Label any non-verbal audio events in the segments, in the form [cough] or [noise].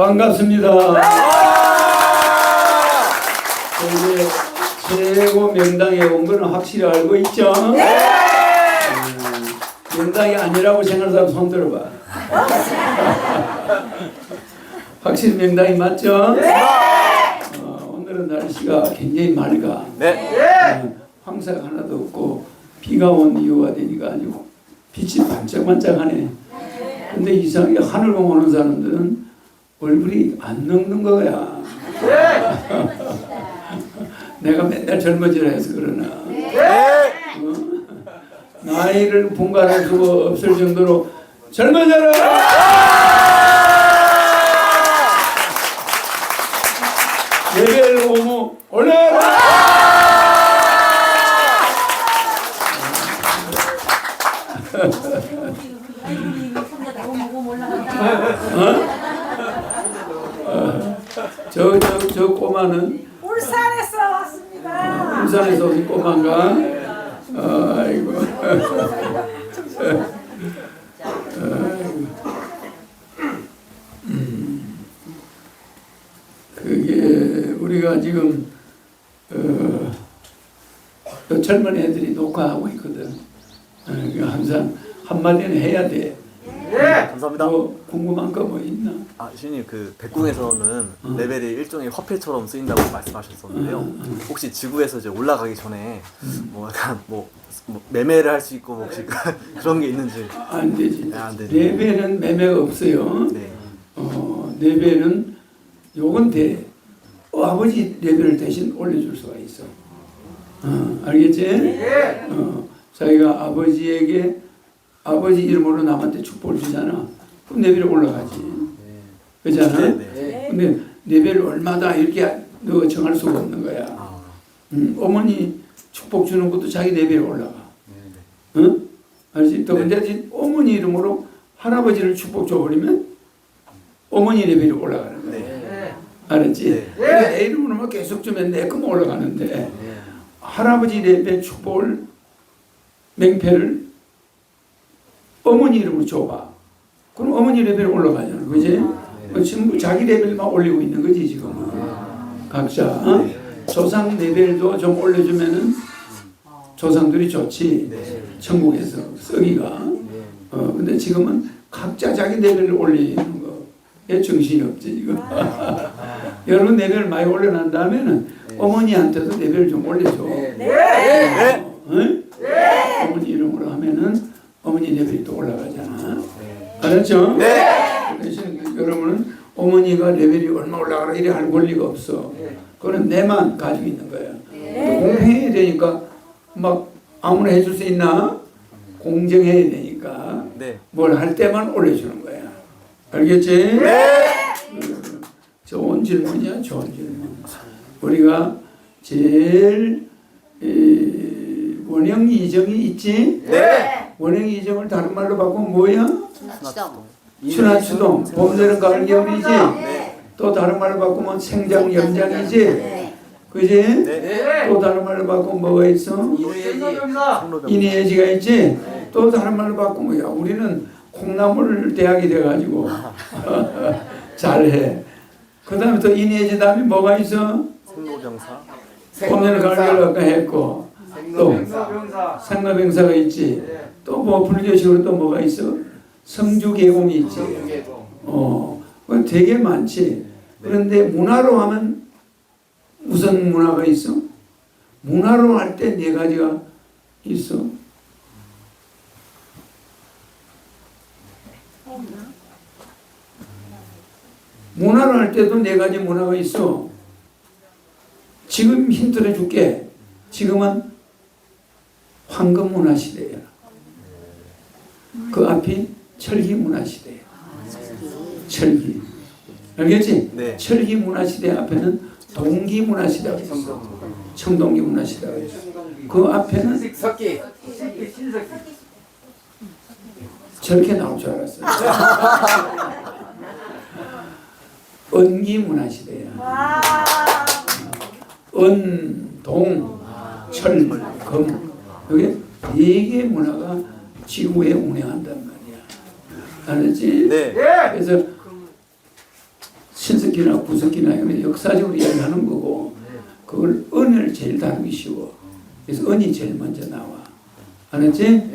반갑습니다. 이제 최고 명당에 온 거는 확실히 알고 있죠? 음, 명당이 아니라고 생각하는 사람 손 들어봐. [laughs] 확실히 명당이 맞죠? 어, 오늘은 날씨가 굉장히 맑아. 네. 어, 황사가 하나도 없고 비가 온 이유가 되니까 아주 빛이 반짝반짝하네. 근데 이상하게 하늘 보고 오는 사람들은 얼굴이 안 늙는 거야. 내가 맨날 젊어지라 해서 그러나 어? 나이를 분간할 수가 없을 정도로 젊어져라! 레벨 오무 올라라! 저, 저, 저 꼬마는 울산에서 왔습니다. 울산에서 오신 꼬마인가? 어, 아이고. 아이고. 음. 그게 우리가 지금 어, 또 젊은 애들이 녹화하고 있거든. 어, 그 항상 한마디는 해야 돼. 감사합니다. 뭐 궁금한 거 뭐 있나? 아, 시인님 그 백궁에서는 레벨이 일종의 화폐처럼 쓰인다고 말씀하셨었는데요. 혹시 지구에서 이제 올라가기 전에 뭐 약간 뭐, 뭐 매매를 할 수 있고 뭐 혹시 [laughs] 그런 게 있는지. 안 되지. 네, 안 되죠. 레벨은 매매가 없어요. 네. 어, 레벨은 요건 돼. 어, 아버지 레벨을 대신 올려줄 수가 있어. 어, 알겠지? 어, 자기가 아버지에게 아버지 이름으로 남한테 축복을 주잖아. 그럼 레벨이 올라가지. 그잖아. 네, 네. 근데 레벨을 얼마다 이렇게 너 정할 수가 없는 거야. 아, 음, 어머니 축복 주는 것도 자기 레벨이 올라가. 네, 네. 응? 알지? 또 근데 어머니 이름으로 할아버지를 축복 줘버리면 어머니 레벨이 올라가는 거야. 네. 알았지? 네. 그러니까 내 이름으로만 계속 주면 내 거만 올라가는데 할아버지 레벨 축복을 맹패를 어머니 이름으로 줘봐. 그럼 어머니 레벨 올라가잖아. 그지? 그 전부 자기 레벨만 올리고 있는 거지 지금은. 각자. 어? 조상 레벨도 좀 올려주면은 조상들이 좋지. 네. 천국에서 썩이가. 어, 근데 지금은 각자 자기 레벨을 올리는 거에 정신이 없지 지금. [laughs] 여러분 레벨 많이 올려난 다음에는 어머니한테도 레벨 좀 올려줘. 네. 어, 응? 어머니 이름으로 하면은 어머니 레벨이 또 올라가잖아. 알았죠? 네. 대신 여러분은 어머니가 레벨이 얼마 올라가라 이래 할 권리가 없어. 그거는 내만 가지고 있는 거야. 또 공평해야 되니까 막 아무나 해줄 수 있나? 공정해야 되니까 네. 뭘할 때만 올려주는 거야. 알겠지? 음, 좋은 질문이야, 좋은 질문. 우리가 제일 이, 원형 이정이 있지? 네. 원형 이정을 다른 말로 바꾸면 뭐야? 추동. 추나 추동, 봄, 여름, 가을, 겨울이지? 네. 또 다른 말로 바꾸면 생장, 연장이지? 네. 그지? 네. 또 다른 말로 바꾸면 뭐가 있어? 인해지가 있지? 또 다른 말로 바꾸면 야 우리는 콩나물 대학이 돼가지고 [laughs] 잘해. 그 다음에 또 인해지 다음에 뭐가 있어? 생로병사. 봄에는 가을 아까 했고 또 상가병사가 있지. 또 뭐 불교식으로 또 뭐가 있어? 성주계공이 있지. 어, 되게 많지. 그런데 문화로 하면 무슨 문화가 있어? 문화로 할 때 네 가지가 있어. 문화로 할 때도 네 가지 문화가 있어. 지금 힌트를 줄게. 지금은 황금 문화 시대야. 그 앞이 철기 문화 시대야. 철기. 알겠지? 네. 철기 문화 시대 앞에는 동기 문화 시대가 있어. 청동기 문화 시대가 있어. 그 앞에는 석기 저렇게 나올 줄 알았어. [laughs] 은기 문화 시대야. 와. 은, 동, 철, 금. 여기 네개 문화가 지구에 운행한단 말이야. 알았지? 네. 그래서 신석기나 구석기나 이런 역사적으로 이야기하는 거고 그걸 은을 제일 다루기 쉬워. 그래서 은이 제일 먼저 나와. 알았지?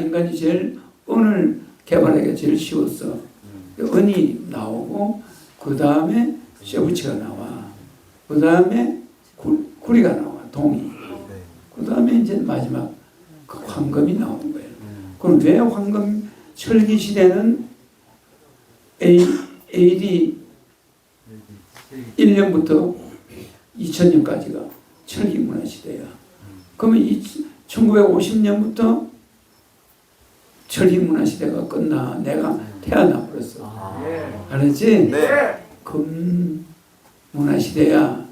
인간이 제일 은을 개발하기가 제일 쉬웠어. 은이 나오고 그 다음에 쇠붙이가 나와. 그 다음에 구리가 나와. 동이. 네. 그 다음에 이제 마지막 그 황금이 나오는 거예요. 그럼 왜 황금 철기 시대는 A, AD 1년부터 2000년까지가 철기 문화 시대야. 그러면 이 1950년부터 철기 문화 시대가 끝나 내가 태어나 버렸어. 아. 알았지? 네. 금 문화 시대야.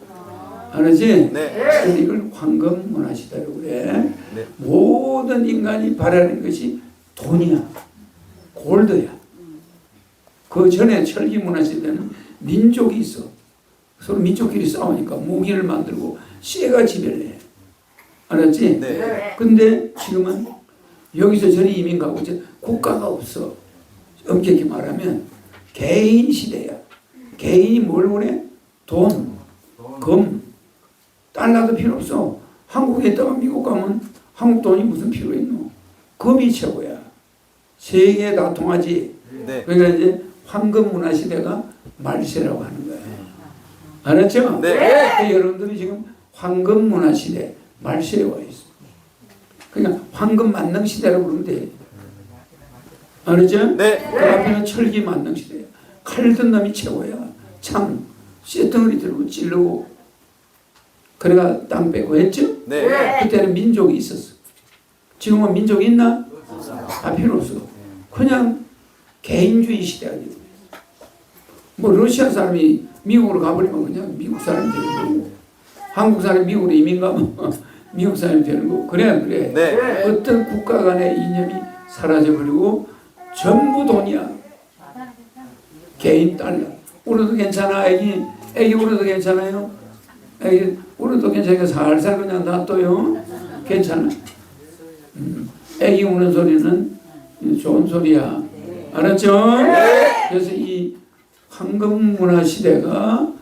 알았지? 네. 이걸 황금 문화 시대라고 그래. 네. 모든 인간이 바라는 것이 돈이야. 골드야. 그 전에 철기 문화 시대는 민족이 있어. 서로 민족끼리 싸우니까 무기를 만들고 쇠가 지배를 해. 알았지? 네. 근데 지금은 여기서 저리 이민 가고 이제 국가가 없어. 엄격히 말하면 개인 시대야. 개인이 뭘 원해? 돈, 금, 달러도 필요 없어. 한국에 있다가 미국 가면 한국 돈이 무슨 필요 있노? 금이 최고야. 세계 다 통하지. 네. 그러니까 이제 황금 문화 시대가 말세라고 하는 거야. 알았죠? 네. 그러니까 여러분들이 지금 황금 문화 시대 말세에 와 있어. 그러니까 황금 만능 시대라고 그러면 돼. 알았죠? 네. 그 앞에는 철기 만능 시대야. 칼 든 놈이 최고야. 창, 쇠덩어리 들고 찌르고 그래가 땅 빼고 했죠? 네. 그때는 민족이 있었어. 지금은 민족이 있나? 다 필요 없어. 그냥 개인주의 시대가 되는. 뭐 러시아 사람이 미국으로 가버리면 그냥 미국 사람이 되는 거고 한국 사람이 미국으로 이민 가면 [laughs] 미국 사람이 되는 거고 그래 안 그래? 네. 어떤 국가 간의 이념이 사라져버리고 전부 돈이야. 개인 달러. 울어도 괜찮아 애기 애기 울어도 괜찮아요? 애기 울어도 괜찮으니까 살살 그냥 놔둬요. 괜찮아. 음, 애기 우는 소리는 좋은 소리야. 알았죠? 그래서 이 황금 문화 시대가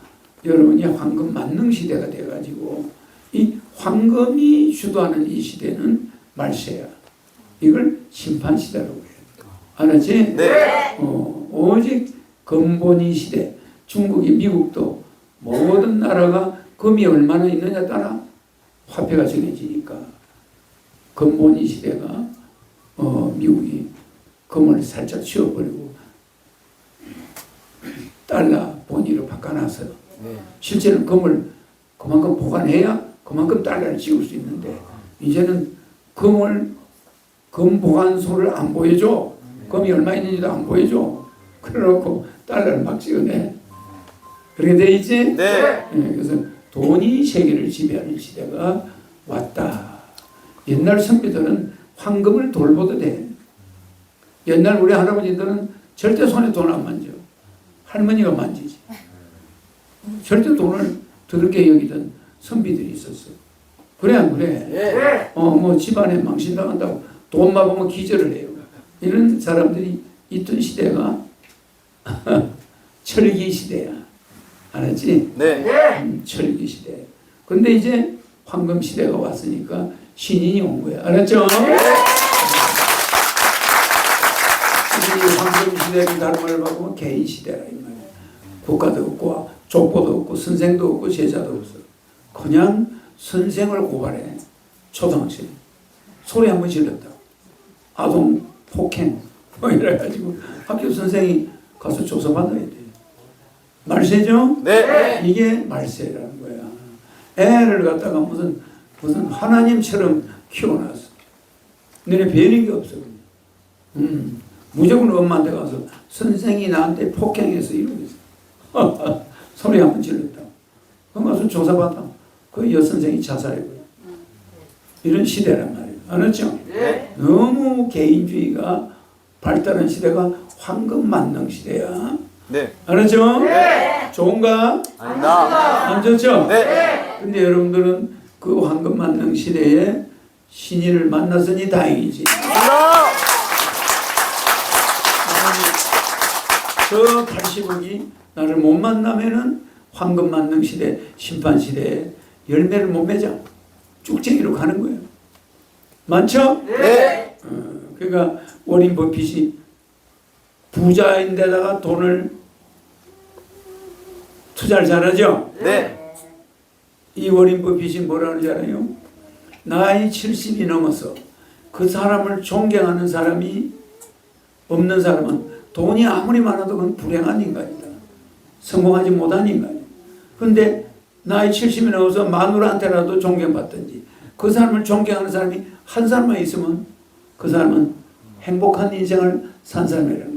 여러분이 황금 만능 시대가 돼가지고 이 황금이 주도하는 이 시대는 말세야. 이걸 심판 시대라고 해요. 알았지? 네. 어, 오직 근본이 시대. 중국이 미국도 모든 나라가 금이 얼마나 있느냐 따라 화폐가 정해지니까 근본이 시대가 어, 미국이 금을 살짝 치워버리고 달러 본위로 바꿔놔서 네. 실제는 금을 그만큼 보관해야 그만큼 달러를 지울 수 있는데 이제는 금을 금 보관소를 안 보여줘 금이 얼마 있는지도 안 보여줘 그래놓고 달러를 막 찍어내 그렇게 돼 있지? 네. 예, 그래서 돈이 세계를 지배하는 시대가 왔다. 옛날 선비들은 황금을 돌보도 돼. 옛날 우리 할아버지들은 절대 손에 돈 안 만져. 할머니가 만지지. 절대 돈을 더럽게 여기던 선비들이 있었어. 그래 안 그래? 어, 뭐 집안에 망신 당한다고 돈만 보면 기절을 해요. 이런 사람들이 있던 시대가 [laughs] 철기 시대야. 알았지? 네. 음, 철기 시대. 근데 이제 황금 시대가 왔으니까 신인이 온 거야. 알았죠? 이 황금 시대를 다른 말로 바꾸면 개인 시대라 이 말이야. 국가도 없고 족보도 없고 선생도 없고 제자도 없어. 그냥 선생을 고발해. 초등학생. 소리 한 번 질렀다. 아동 폭행. 뭐 이래가지고 학교 선생이 가서 조사받아야 돼. 말세죠? 네. 이게 말세라는 거야. 애를 갖다가 무슨 무슨 하나님처럼 키워놨어. 너네 배는 게 없어. 음, 무조건 엄마한테 가서 선생이 나한테 폭행해서 있어. [laughs] 소리 한번 질렀다. 그럼 가서 조사받아. 그 여선생이 자살해버려. 이런 시대란 말이에요. 알았죠? 너무 개인주의가 발달한 시대가 황금 만능 시대야. 네. 알았죠? 좋은가? 아닙니다. 안 좋죠? 네. 근데 여러분들은 그 황금 만능 시대에 신인을 만났으니 다행이지. 아닙니다. 저 80억이 나를 못 만나면은 황금 만능 시대, 심판 시대에 열매를 못 맺어. 쭉쟁이로 가는 거예요. 많죠? 네. 어, 그러니까 워린 버핏이 부자인데다가 돈을 투자를 잘하죠. 네. 이 워린 버핏이 뭐라 그러지 않아요? 나이 70이 넘어서 그 사람을 존경하는 사람이 없는 사람은 돈이 아무리 많아도 그건 불행한 인간이다. 성공하지 못한 인간이야. 근데 나이 70이 넘어서 마누라한테라도 존경받든지 그 사람을 존경하는 사람이 한 사람만 있으면 그 사람은 행복한 인생을 산 사람이라는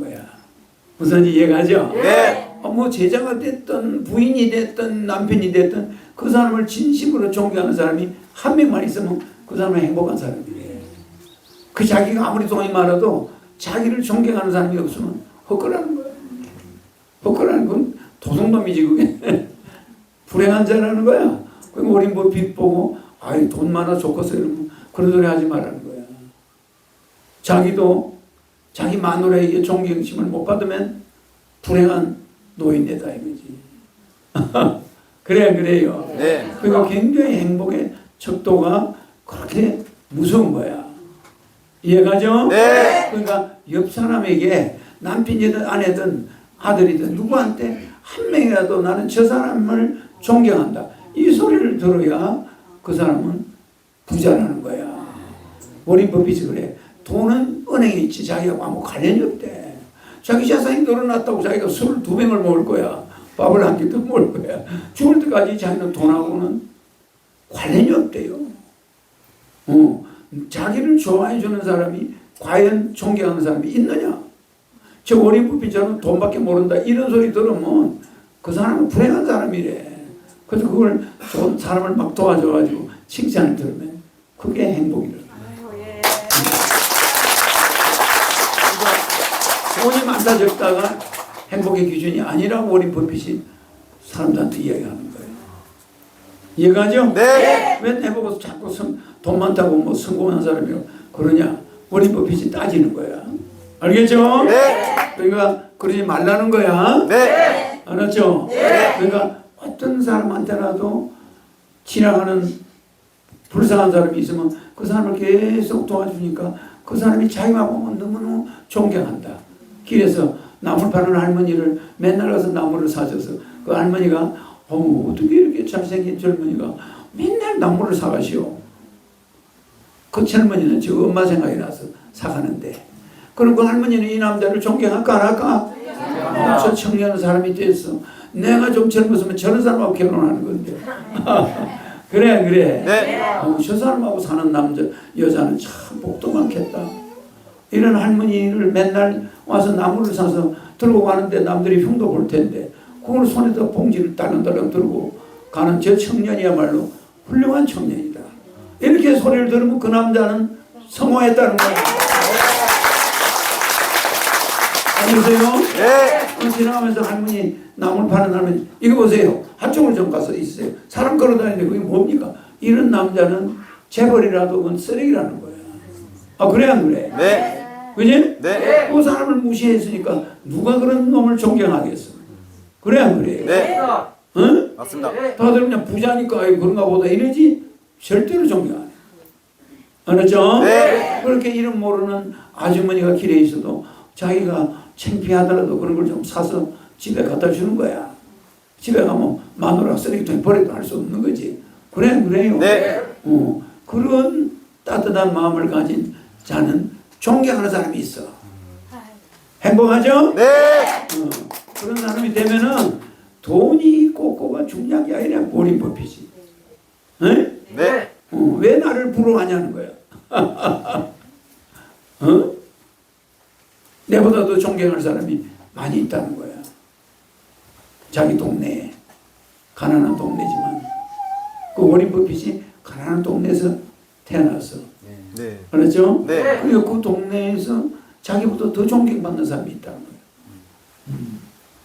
무슨 이해가죠? 네. 어, 뭐 제자가 됐든 부인이 됐든 남편이 됐든 그 사람을 진심으로 존경하는 사람이 한 명만 있으면 그 사람은 행복한 사람이래. 그 자기가 아무리 돈이 많아도 자기를 존경하는 사람이 없으면 헛거라는 거야. 헛거라는 건 도둑놈이지 그게. [laughs] 불행한 자라는 거야. 그럼 우리 뭐빚 보고 아이 돈 많아 좋겠어 이러면 그런 소리 하지 말라는 거야. 자기도 자기 마누라에게 존경심을 못 받으면 불행한 노인네다 이거지. [laughs] 그래 그래요. 네. 그러니까 굉장히 행복의 척도가 그렇게 무서운 거야. 이해가죠? 네. 그러니까 옆 사람에게 남편이든 아내든 아들이든 누구한테 한 명이라도 나는 저 사람을 존경한다. 이 소리를 들어야 그 사람은 부자라는 거야. 버핏이 그래. 돈은 은행에 있지 자기하고 아무 관련이 없대. 자기 재산이 늘어났다고 자기가 술을 두 병을 먹을 거야. 밥을 한끼더 먹을 거야. 죽을 때까지 자기는 돈하고는 관련이 없대요. 어, 자기를 좋아해 주는 사람이 과연 존경하는 사람이 있느냐? 저 워린 버핏처럼 돈밖에 모른다 이런 소리 들으면 그 사람은 불행한 사람이래. 그래서 그걸 좋은 사람을 막 도와줘가지고 칭찬을 들으면 그게 행복이래. 아이고, 예. 돈이 많다 적다가 행복의 기준이 아니라고 워린 버핏이 사람들한테 이야기하는 거예요. 이해가죠? 네. 왜 내보고 자꾸 성, 돈 많다고 뭐 성공한 사람이라고 그러냐? 워린 버핏이 따지는 거야. 알겠죠? 네. 그러니까 그러지 말라는 거야. 네. 알았죠? 그러니까 어떤 사람한테라도 지나가는 불쌍한 사람이 있으면 그 사람을 계속 도와주니까 그 사람이 자기만 보면 너무너무 존경한다. 길에서 나물 파는 할머니를 맨날 가서 나물을 사줘서 그 할머니가 어머 어떻게 이렇게 잘생긴 젊은이가 맨날 나물을 사가시오. 그 젊은이는 저 엄마 생각이 나서 사가는데 그럼 그 할머니는 이 남자를 존경할까 안 할까? 어, 저 청년 사람이 됐어. 내가 좀 젊었으면 저런 사람하고 결혼하는 건데. [laughs] 그래 그래. 네. 어, 저 사람하고 사는 남자 여자는 참 복도 많겠다. 이런 할머니를 맨날 와서 나무를 사서 들고 가는데 남들이 흉도 볼 텐데 그걸 손에다 봉지를 따른따른 들고 가는 저 청년이야말로 훌륭한 청년이다. 이렇게 소리를 들으면 그 남자는 성공했다는 거야. 안녕하세요. 네. 그 지나가면서 할머니 나물 파는 할머니 이거 보세요 한쪽을 좀 가서 있어요 사람 걸어다니는데 그게 뭡니까 이런 남자는 재벌이라도 쓰레기라는 거야 아 그래 안 그래 네. 그지 네. 그 사람을 무시했으니까 누가 그런 놈을 존경하겠어 그래 안 그래 네. 응? 맞습니다. 다들 그냥 부자니까 아이 그런가 보다 이러지 절대로 존경 안 해. 알았죠? 네. 그렇게 이름 모르는 아주머니가 길에 있어도 자기가 창피하더라도 그런 걸 좀 사서 집에 갖다 주는 거야. 집에 가면 마누라 쓰레기통에 버려도 할 수 없는 거지. 그래 그래요. 네. 어, 그런 따뜻한 마음을 가진 자는 존경하는 사람이 있어. 행복하죠? 네. 어, 그런 사람이 되면은 돈이 꼭고가 중요한 게 아니라 머리 법이지. 에? 네. 어, 왜 나를 부러워하냐는 거야. [laughs] 어? 내보다도 존경할 사람이 많이 있다는 거야. 자기 동네에. 가난한 동네지만. 그 워린 버핏이 가난한 동네에서 태어나서. 네. 알았죠? 네. 그러니까 그 동네에서 자기보다 더 존경받는 사람이 있다는 거예요. 음.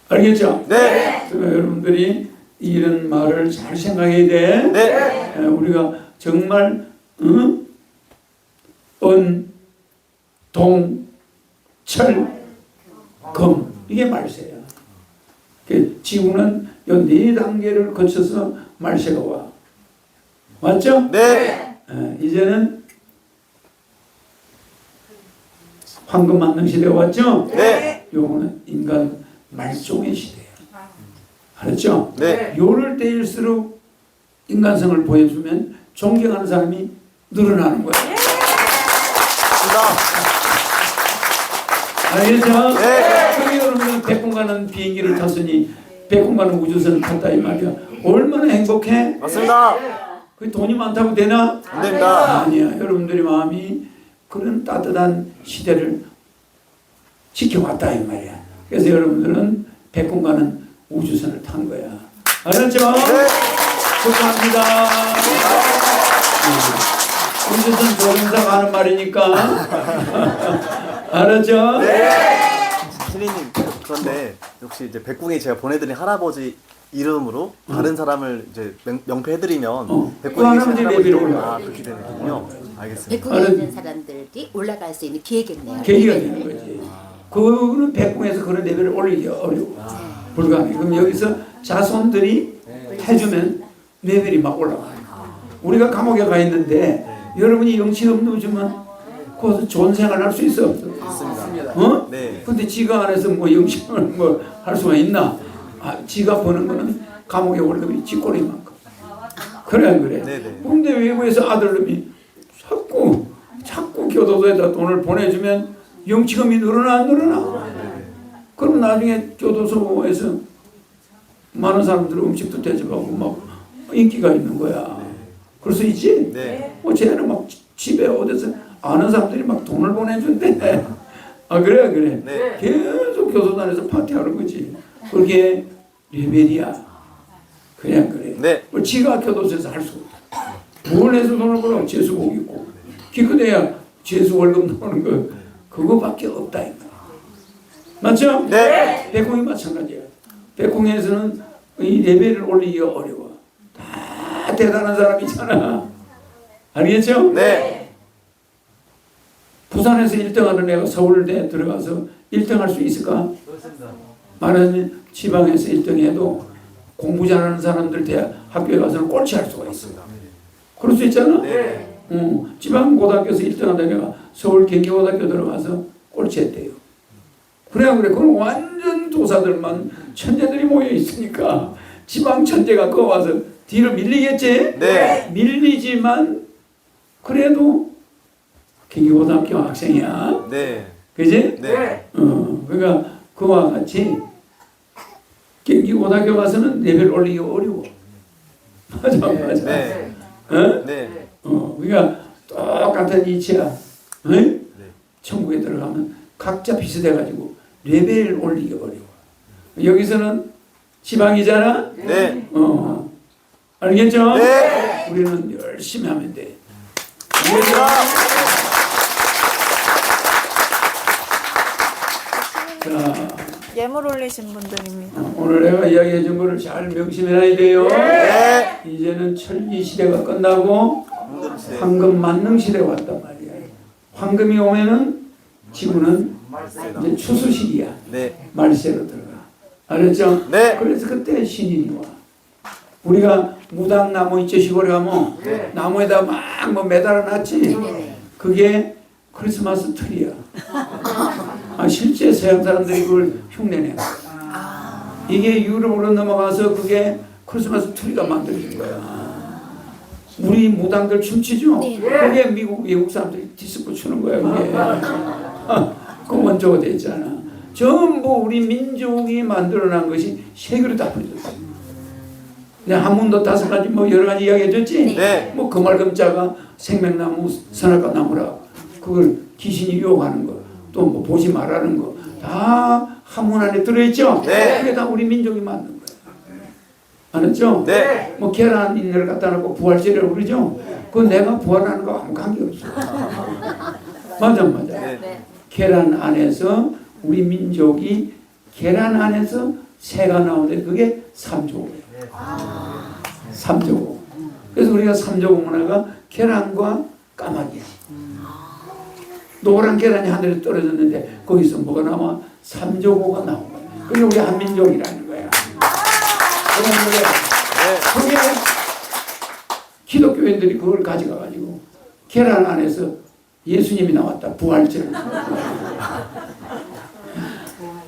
알겠죠? 네. 그러니까 여러분들이 이런 말을 잘 생각해야 돼. 네. 에, 우리가 정말 응? 은, 동, 철, 금 이게 말세야. 그 지구는 요네 단계를 거쳐서 말세가 와. 맞죠? 네. 예, 이제는 황금 만능 시대 왔죠? 네. 요거는 인간 말종의 시대예요. 알았죠? 네. 요럴 때일수록 인간성을 보여주면 존경하는 사람이 늘어나는 거예요. 알겠죠? 네. 그게 여러분은 백군 가는 비행기를 탔으니 백군 가는 우주선을 탔다 이 말이야. 얼마나 행복해? 맞습니다. 그 돈이 많다고 되나? 안 됩니다. 아니야. 여러분들의 마음이 그런 따뜻한 시대를 지켜왔다 이 말이야. 그래서 여러분들은 백군 가는 우주선을 탄 거야. [laughs] 알았죠? 네. 축하합니다. 네. 우주선 조종사가 하는 말이니까. 알았죠? 신리님 그런데 혹시 이제 백궁이 제가 보내드린 할아버지 이름으로 다른 사람을 이제 명, 명패해드리면 어. 백궁이 그 할아버지 내비로 올라가. 아 그렇게 되는군요. 알겠습니다. 백궁에 있는 사람들이 올라갈 수 있는 기회겠네요. 계기가 되는 거지. 그거는 백궁에서 그런 레벨을 올리기 어려워. 불가능해. 그럼 여기서 자손들이 해주면 레벨이 막 올라가요. 우리가 감옥에 가 있는데 여러분이 영치 없는 주면 거기서 좋은 생활 할 수 있어 없어? 어? 네. 근데 지가 안에서 뭐 영식을 뭐할 수가 있나? 아, 지가 버는 거는 감옥에 월급이 쥐꼬리만큼. 그래 안 그래? 네네. 근데 외국에서 아들놈이 자꾸 자꾸 교도소에다 돈을 보내주면 영치금이 늘어나 안 늘어나? 그럼 나중에 교도소에서 많은 사람들 음식도 대접하고 막 인기가 있는 거야. 그럴 수 있지? 네. 뭐 쟤는 막 지- 집에 어디서 아는 사람들이 막 돈을 보내준대. [laughs] 아 그래 그래. 네. 계속 교도단에서 파티하는 거지. 그게 레벨이야. 그냥 그래. 네. 뭐 지가 교도소에서 할 수 없다. 뭘 해서 돈을 벌어? 재수복 입고. 기껏해야 재수 월급 나오는 거 그거밖에 없다 이 말이야. 맞죠? 네. 백공이 마찬가지야. 백공에서는 이 레벨을 올리기가 어려워. 다 대단한 사람이잖아. 알겠죠? 네. 부산에서 1등하는 애가 서울대 들어가서 1등할 수 있을까? 말하자면 지방에서 1등해도 공부 잘하는 사람들 대학 학교에 가서는 꼴찌할 수가 있어. 그럴 수 있잖아. 네. 어, 지방 고등학교에서 1등하던 애가 서울 경기고등학교 들어가서 꼴찌했대요. 그래 그래 그건 완전 도사들만 천재들이 모여 있으니까 지방 천재가 거 와서 뒤로 밀리겠지? 네. 밀리지만 그래도 경기고등학교 학생이야. 네. 그지? 네. 어, 그러니까 그와 같이 경기고등학교 가서는 레벨 올리기 어려워. 맞아, [laughs] 맞아. 네. 어? 네. 어, 그러니까 똑같은 이치야. 어? 천국에 들어가면 각자 비슷해가지고 레벨 올리기 어려워. 여기서는 지방이잖아. 네. 어, 알겠죠? 네. 우리는 열심히 하면 돼. 알겠습니다. 자, 예물 올리신 분들입니다. 오늘 내가 이야기해 준 거를 잘 명심해놔야 돼요. 네. 이제는 철기 시대가 끝나고 황금 만능 시대가 왔단 말이야. 황금이 오면은 지구는 이제 추수시기야. 네. 말세로 들어가. 알았죠? 네. 그래서 그때 신인이 와. 우리가 무당나무 있죠 시골에 가면 나무에다 막 뭐 매달아 놨지. 네네. 그게 크리스마스 트리야. 아, 실제 서양 사람들이 그걸 흉내내. 이게 유럽으로 넘어가서 그게 크리스마스 트리가 만들어진 거야. 우리 무당들 춤추죠? 네. 그게 미국 외국 사람들이 디스코 추는 거야 그게. [laughs] 그 원조가 됐잖아. 전부 우리 민족이 만들어낸 것이 세계로 다 퍼졌어. 내가 한문도 다섯 가지 뭐 여러 가지 이야기 해줬지. 네. 뭐 금알금자가 생명나무, 선악과 나무라 그걸 귀신이 유혹하는 거, 또 뭐 보지 말라는 거, 다 한문 안에 들어있죠. 네. 그게 다 우리 민족이 만든 거야. 알았죠? 네. 뭐 계란 인내를 갖다 놓고 부활절이라고 그러죠. 그건 내가 부활하는 거 아무 관계 없어. [laughs] 맞아, 맞아. 네. 계란 안에서 우리 민족이 계란 안에서 새가 나오는데 그게 삼조고예요. 삼조고. 그래서 우리가 삼조고 문화가 계란과 까마귀야. 노란 계란이 하늘에 떨어졌는데 거기서 뭐가 나와? 삼조고가 나온 거야. 그게 우리 한민족이라는 거야. 그게 기독교인들이 그걸 가져가 가지고 계란 안에서 예수님이 나왔다 부활절 [laughs]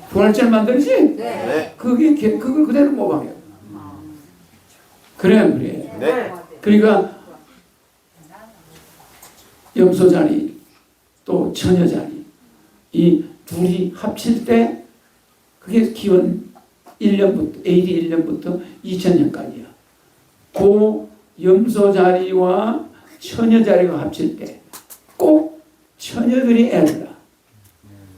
부활절 만들지 네. 그게 게- 그걸 그대로 모방해 그래 안 그래 네. 그러니까 염소 자리 또 처녀 자리 이 둘이 합칠 때 그게 기원 1년부터 AD 1년부터 2000년까지야. 그 염소 자리와 처녀 자리가 합칠 때 꼭 처녀들이 애를 낳아.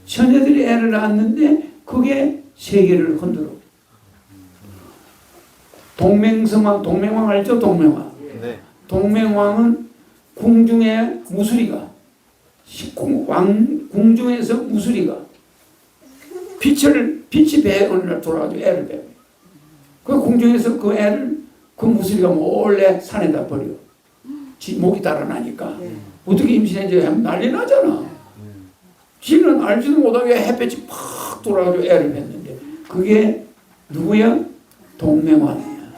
처녀들이 애를 낳았는데 그게 세계를 흔들어. 동맹성왕, 동맹왕 알죠? 동맹왕. 네. 동맹왕은 궁중의 무수리가 식궁 왕 궁중에서 무수리가 빛을 빛이 배에 돌아가지고 애를 배워. 그 궁중에서 그 애를 그 무수리가 몰래 산에다 버려. 지 목이 달아나니까 어떻게 임신했는지 난리 나잖아. 지는 알지도 못하게 햇볕이 팍 돌아가지고 애를 뱉는데 그게 누구야? 동맹왕이야.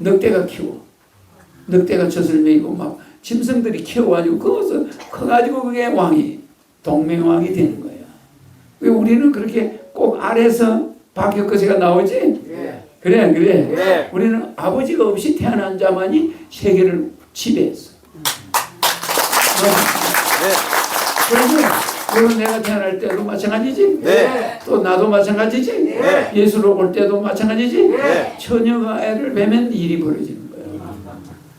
늑대가 키워. 늑대가 젖을 메이고 막 짐승들이 키워가지고 그것을 커가지고 그게 왕이 동맹왕이 되는 거야. 왜 우리는 그렇게 꼭 아래서 박혁거세가 나오지? 그래 그래. 네. 우리는 아버지가 없이 태어난 자만이 세계를 지배했어. 네. 그래서 여러분 내가 태어날 때도 마찬가지지? 네. 또 나도 마찬가지지? 네. 예수로 올 때도 마찬가지지? 네. 처녀가 애를 뵈면 일이 벌어지는 거야.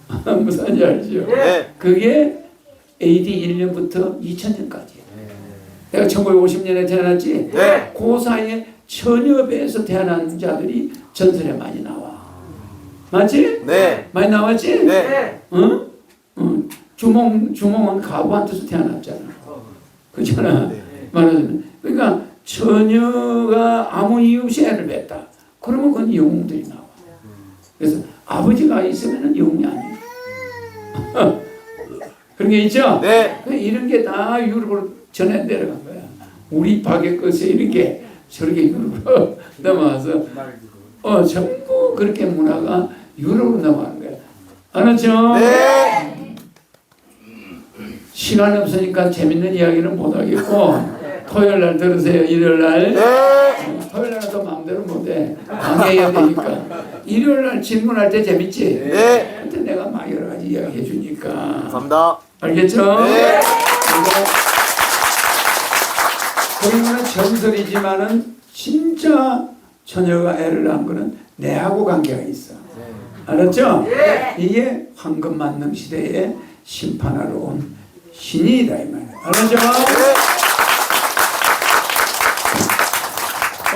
[laughs] 무슨 말인지 알죠? 네. 그게 AD 1년부터 2000년까지야. 내가 1950년에 태어났지? 네. 그 사이에 처녀 배에서 태어난 자들이 전설에 많이 나와. 맞지? 네. 많이 나왔지? 네. 응? 응. 주몽, 주몽은 가부한테서 태어났잖아. 그렇잖아. 네. 말하자면. 그러니까 처녀가 아무 이유 없이 애를 뱉다. 그러면 그건 영웅들이 나와. 그래서 아버지가 있으면 영웅이 아니에 요. 그런 게 있죠? 네. 그 이런 게 다 유럽으로 전해 내려간 거야. 우리 박의 것에 이런 게 저렇게 유럽으로 [laughs] 넘어와서 어 전부 그렇게 문화가 유럽으로 넘어간 거야. 알았죠? 네. 시간 없으니까 재밌는 이야기는 못 하겠고 토요일 날 들으세요. 일요일 날. 네. 어, 토요일 또 마음대로 못 해. 강의해야 되니까. 일요일 날 질문할 때 재밌지? 네. 이야기 해 주니까. 감사합니다. 알겠죠? 네. 그러면 전설이지만은 진짜 처녀가 애를 낳은 거는 내하고 관계가 있어. 알았죠? 이게 황금 만능 시대에 심판하러 온 신이다 이 말이야. 알았죠?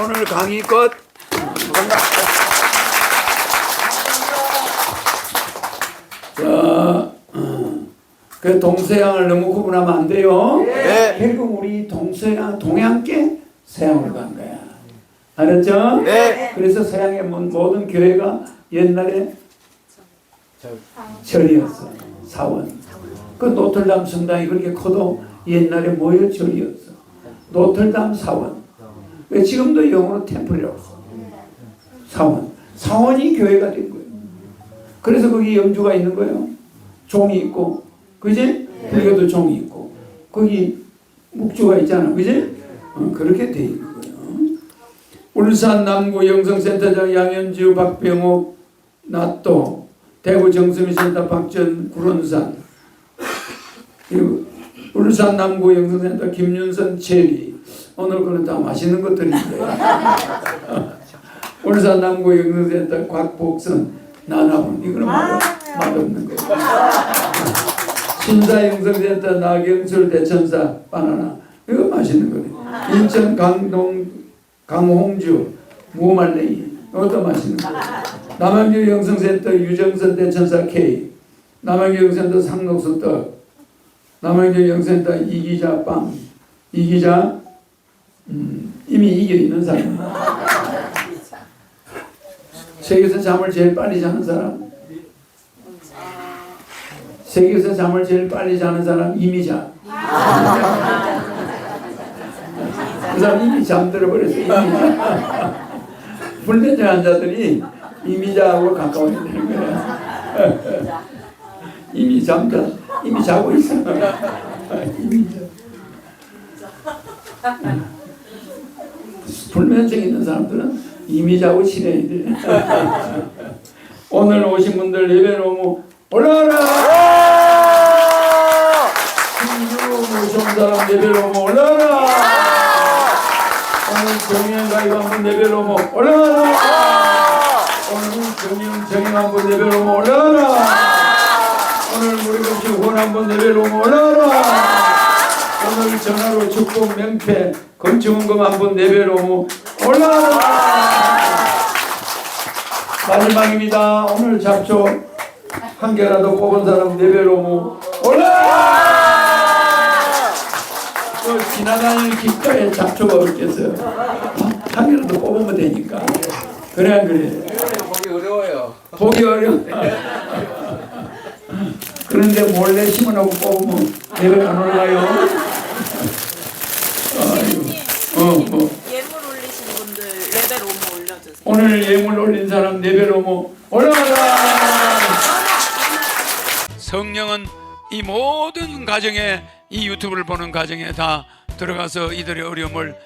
오늘 강의 끝. 자, 어, 그 동서양을 너무 구분하면 안 돼요. 네. 결국 우리 동서양, 동양계 서양으로 간 거야. 알았죠? 네. 그래서 서양의 모- 모든 교회가 옛날에 절이었어. 사원. 그 노틀담 성당이 그렇게 커도 옛날에 뭐여 절이었어. 노틀담 사원. 왜 지금도 영어로 템플이라고 써. 사원. 사원이 교회가 된 거예요. 그래서 거기 영주가 있는 거예요. 종이 있고, 그지? 불교도 종이 있고, 거기 묵주가 있잖아, 그지? 어, 그렇게 돼 있는 거예요. 울산 남구 영성센터장 양현주, 박병옥, 나또, 대구 정수미센터 박전, 구론산, 울산 남구 영성센터 김윤선, 체리. 오늘 거는 다 맛있는 것들인데. [laughs] 울산 남구 영성센터 곽복선, 나나분. 이거는 맛, 맛없는 거예요. 신사 영성센터 나경철 대천사 바나나 이거 맛있는 거네. 인천 강동 강홍주 무말랭이 이것도 맛있는 거. 남양주 영성센터 유정선 대천사 K. 남양주 영성센터 상록수 떡. 남양주 영성센터 이기자 빵. 이기자 음, 이미 이겨 있는 사람. 세계에서 잠을 제일 빨리 자는 사람. 세계에서 잠을 제일 빨리 자는 사람 이미 자. 그 사람 이미 잠들어 버렸어. 이미. 불면증 환자들이 이미 자하고 가까워야 되는 거야. 이미 잠자, 이미 자고 있어. 이미 자. 불면증 있는 사람들은 이미자하고 친해야 돼. 오늘 오신 분들 예배 너무 올라와라! 신유 오신 사람 예배 너무 올라와라! 오늘 정연 가입 한분 예배 너무 올라와라! 오늘 정연 정연 한분 예배 너무 올라와라! 오늘 우리 같이 후원 한분 예배 너무 올라와라! 오늘 전화로 축복 명패 건축원금 한분 예배 너무 올라와라! 마지막입니다. 오늘 잡초 한 개라도 뽑은 사람 레벨로무 올라! 그 지나가는 길가에 잡초가 없겠어요. 한 개라도 뽑으면 되니까. 그래 안 그래? 보기 어려워요. 보기 어려워. 그런데 몰래 심어놓고 뽑으면 레벨 안 올라가요. 아이고. 어, 뭐. 예물 올리신 분들 레벨 5 올려주세요. 오늘 예물 올린 사람 레벨로무 올라가라! 성령은 이 모든 가정에 이 유튜브를 보는 가정에 다 들어가서 이들의 어려움을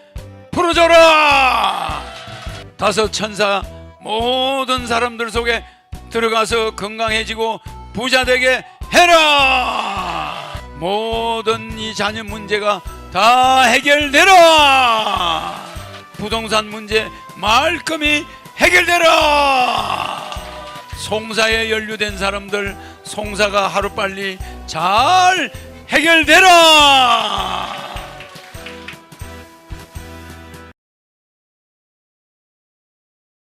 풀어줘라! 다섯 천사 모든 사람들 속에 들어가서 건강해지고 부자 되게 해라! 모든 이 자녀 문제가 다 해결되라! 부동산 문제 말끔히 해결되라! 송사에 연루된 사람들 송사가 하루빨리 잘 해결되라!